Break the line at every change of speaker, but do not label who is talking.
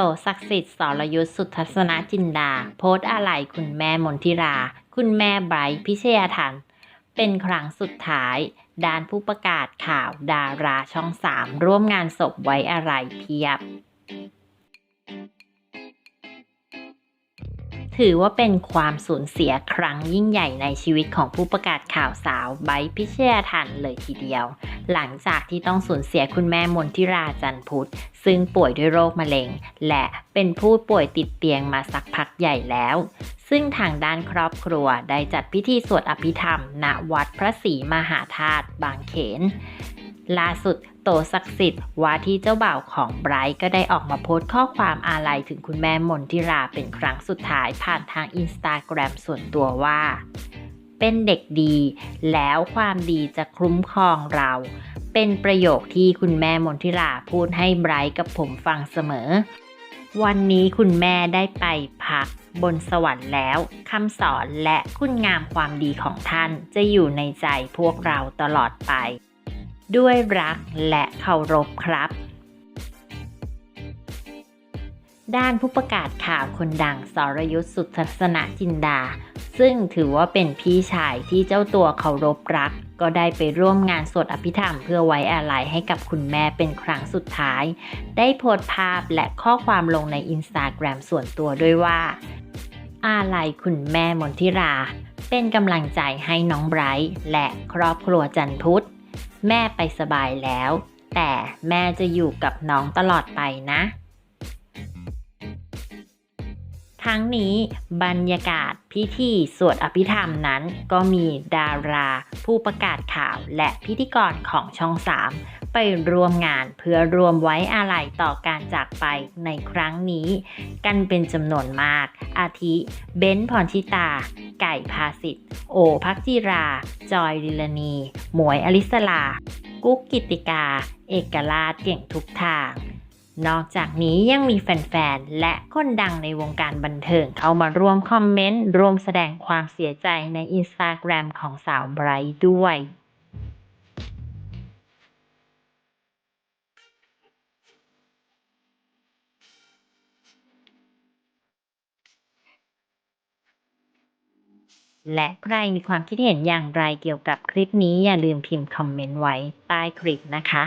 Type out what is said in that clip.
โตศักดิ์สิทธิ์สรยุทธสุทัศนจินดา โพสอะไรคุณแม่มนทิรา คุณแม่ไบรท์พิชยาทัน เป็นครั้งสุดท้าย ด้านผู้ประกาศข่าวดาราช่องสามร่วมงานศพไว้อะไรเพียบ ถือว่าเป็นความสูญเสียครั้งยิ่งใหญ่ในชีวิตของผู้ประกาศข่าวสาวไบพิเชยทันเลยทีเดียว หลังจากที่ต้องสูญเสียคุณแม่มนทิราจันพุทธซึ่งป่วยด้วยโรคมะเร็ง และเป็นผู้ป่วยติดเตียงมาสักพักใหญ่แล้ว ซึ่งทางด้านครอบครัวได้จัดพิธีสวดอภิธรรม ณวัดพระศรีมหาธาตุบางเขน ล่าสุดโตศักดิ์สิทธิ์ว่าที่เจ้าบ่าวของไบรท์ก็ได้ออกมาโพสต์ข้อความอาลัยถึงคุณแม่มนทิราเป็นครั้งสุดท้ายผ่านทางอินสตาแกรมส่วนตัวว่า เป็นเด็กดี แล้วความดีจะคุ้มครองเรา เป็นประโยคที่คุณแม่มนทิราพูดให้ไบรท์กับผมฟังเสมอ วันนี้คุณแม่ได้ไปพักบนสวรรค์แล้วคำสอนและคุณงามความดีของท่านจะอยู่ในใจพวกเราตลอดไป ด้วยรักและเคารพครับ ด้านผู้ประกาศข่าวคนดังสรยุทธสุทัศนจินดา ซึ่งถือว่าเป็นพี่ชายที่เจ้าตัวเคารพรัก ก็ได้ไปร่วมงานสวดอภิธรรมเพื่อไว้อาลัยให้กับคุณแม่เป็นครั้งสุดท้าย ได้โพสต์ภาพและข้อความลงในอินสตาแกรมส่วนตัวด้วยว่า อาลัยคุณแม่มนทิรา เป็นกำลังใจให้น้องไบรท์และครอบครัวจันพุทธ แม่ไปสบายแล้ว แต่แม่จะอยู่กับน้องตลอดไปนะ ทั้งนี้บรรยากาศพิธีสวดอภิธรรมนั้น ก็มีดารา ผู้ประกาศข่าวและพิธีกรของช่อง3ไปร่วมงานเพื่อรวมไว้อาลัยต่อการจากไปในครั้งนี้ กันเป็นจำนวนมาก อาทิ เบนซ์พรชิตา ไก่ภาสิทธิ์โอพักจิรา จอยลิลนี หมวยอลิสลา กุ๊กกิติกา เอกราชเก่งทุกทาง นอกจากนี้ยังมีแฟนๆ และคนดังในวงการบันเทิงเข้ามาร่วมคอมเมนต์ ร่วมแสดงความเสียใจในอินสตาแกรมของสาวไบรท์ด้วยและใครมีความคิดเห็นอย่างไรเกี่ยวกับคลิปนี้อย่าลืมพิมพ์คอมเมนต์ไว้ใต้คลิปนะคะ